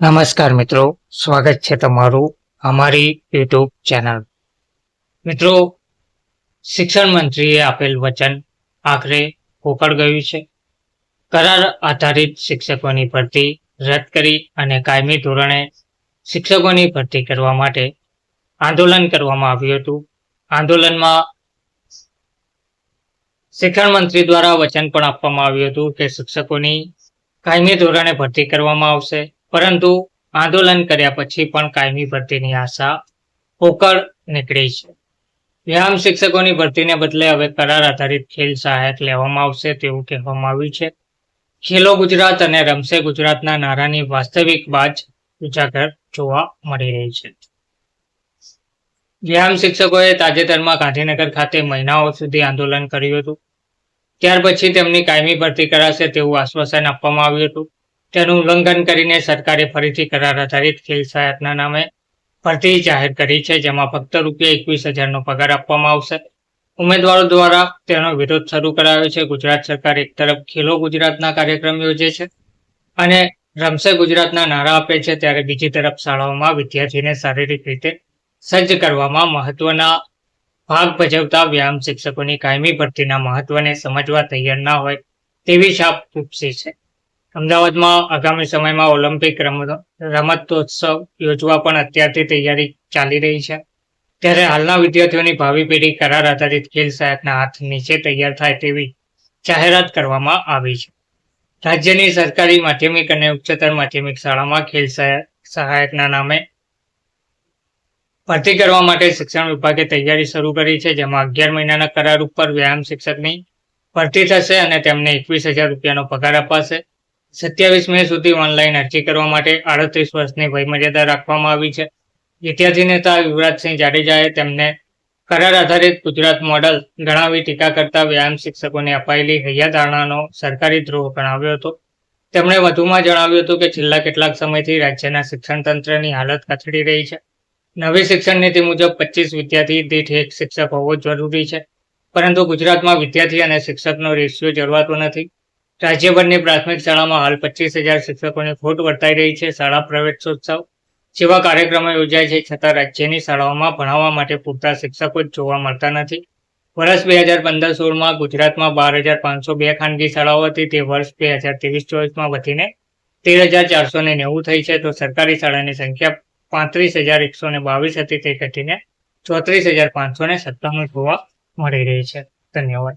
નમસ્કાર મિત્રો, સ્વાગત છે તમારું અમારી યુટ્યુબ ચેનલ. મિત્રો, શિક્ષણ મંત્રીએ આપેલ વચન આખરે પોકળ ગયું છે. કરાર આધારિત શિક્ષકોની ભરતી રદ કરી અને કાયમી ધોરણે શિક્ષકોની ભરતી કરવા માટે આંદોલન કરવામાં આવ્યું હતું. આંદોલનમાં શિક્ષણ મંત્રી દ્વારા વચન પણ આપવામાં આવ્યું હતું કે શિક્ષકોની કાયમી ધોરણે ભરતી કરવામાં આવશે. પરંતુ આંદોલન કર્યા પછી પણ કાયમી ભરતીની આશા પોકળ નીકળી છે. વ્યાયામ શિક્ષકોની ભરતીને બદલે હવે કરાર આધારિત ખેલ સહાયક લેવામાં આવશે તેવું કહેવામાં આવ્યું છે. ખેલો ગુજરાત અને રમશે ગુજરાતના નારાની વાસ્તવિક બાજ ઉજાગર જોવા મળી રહી છે. વ્યાયામ શિક્ષકોએ તાજેતરમાં ગાંધીનગર ખાતે મહિનાઓ સુધી આંદોલન કર્યું હતું. ત્યાર પછી તેમની કાયમી ભરતી કરાશે તેવું આશ્વાસન આપવામાં આવ્યું હતું. તેનું ઉલ્લંઘન કરીને સરકારે ફરીથી કરાર આધારિત ખેલ સહાયકના નામે ભરતી જાહેર કરી છે, જેમાં ફક્ત રૂપિયા એકવીસ હજારનો પગાર આપવામાં આવશે. ઉમેદવારો દ્વારા તેનો વિરોધ શરૂ કરાયો છે. ગુજરાત સરકાર એક તરફ ખેલો ગુજરાતના કાર્યક્રમ યોજે છે અને રમશે ગુજરાતના નારા આપે છે, ત્યારે બીજી તરફ શાળાઓમાં વિદ્યાર્થીને શારીરિક રીતે સજ્જ કરવામાં મહત્વના ભાગ ભજવતા વ્યાયામ શિક્ષકોની કાયમી ભરતીના મહત્વને સમજવા તૈયાર ના હોય તેવી છાપ ઉપસી છે. અમદાવાદમાં આગામી સમયમાં ઓલિમ્પિક રમત, રમતોત્સવ યોજવા પણ અત્યારથી તૈયારી ચાલી રહી છે. ત્યારે હાલના વિદ્યાર્થીઓની ભાવિ પેઢી કરાર આધારિત ખેલ સહાયકના હાથ નીચે તૈયાર થાય તેવી જાહેરાત કરવામાં આવી છે. રાજ્યની સરકારી માધ્યમિક અને ઉચ્ચતર માધ્યમિક શાળામાં ખેલ સહાય- સહાયકના નામે ભરતી કરવા માટે શિક્ષણ વિભાગે તૈયારી શરૂ કરી છે, જેમાં અગિયાર મહિનાના કરાર ઉપર વ્યાયામ શિક્ષકની ભરતી થશે અને તેમને એકવીસ હજાર રૂપિયાનો પગાર અપાશે. સત્યાવીસ મે સુધી ઓનલાઈન અરજી કરવા માટે આડત્રીસ વર્ષની વયમર્યાદા રાખવામાં આવી છે. વિદ્યાર્થી નેતા યુવરાજસિંહ જાડેજાએ તેમને કરાર આધારિત ગુજરાત મોડલ ગણાવી ટીકા કરતા વ્યાયામ શિક્ષકોને અપાયેલી હૈયાધારણાનો સરકારી દ્રોહ ગણાવ્યો હતો. તેમણે વધુમાં જણાવ્યું હતું કે છેલ્લા કેટલાક સમયથી રાજ્યના શિક્ષણ તંત્રની હાલત કથળી રહી છે. નવી શિક્ષણ નીતિ મુજબ પચીસ વિદ્યાર્થી દીઠ એક શિક્ષક હોવો જરૂરી છે. પરંતુ ગુજરાતમાં વિદ્યાર્થી અને શિક્ષકનો રેશિયો જળવાતો નથી. રાજ્યભરની પ્રાથમિક શાળામાં હાલ પચીસ હજાર શિક્ષકોની ખોટ વર્તાઈ રહી છે. શાળા પ્રવેશોત્સવ જેવા કાર્યક્રમો યોજાય છે, છતાં રાજ્યની શાળાઓમાં ભણાવવા માટે પૂરતા શિક્ષકો જ જોવા મળતા નથી. વર્ષ બે હજાર પંદર સોળમાં ગુજરાતમાં બાર હજાર પાંચસો બે ખાનગી શાળાઓ હતી. તે વર્ષ બે હજાર ત્રેવીસ ચોવીસમાં વધીને તેર હજાર ચારસો ને નેવું થઈ છે. તો સરકારી શાળાની સંખ્યા પાંત્રીસ હજાર એકસો ને બાવીસ હતી. તે ઘટીને ચોત્રીસ હજાર પાંચસો ને સત્તાણું જોવા મળી રહી છે. ધન્યવાદ.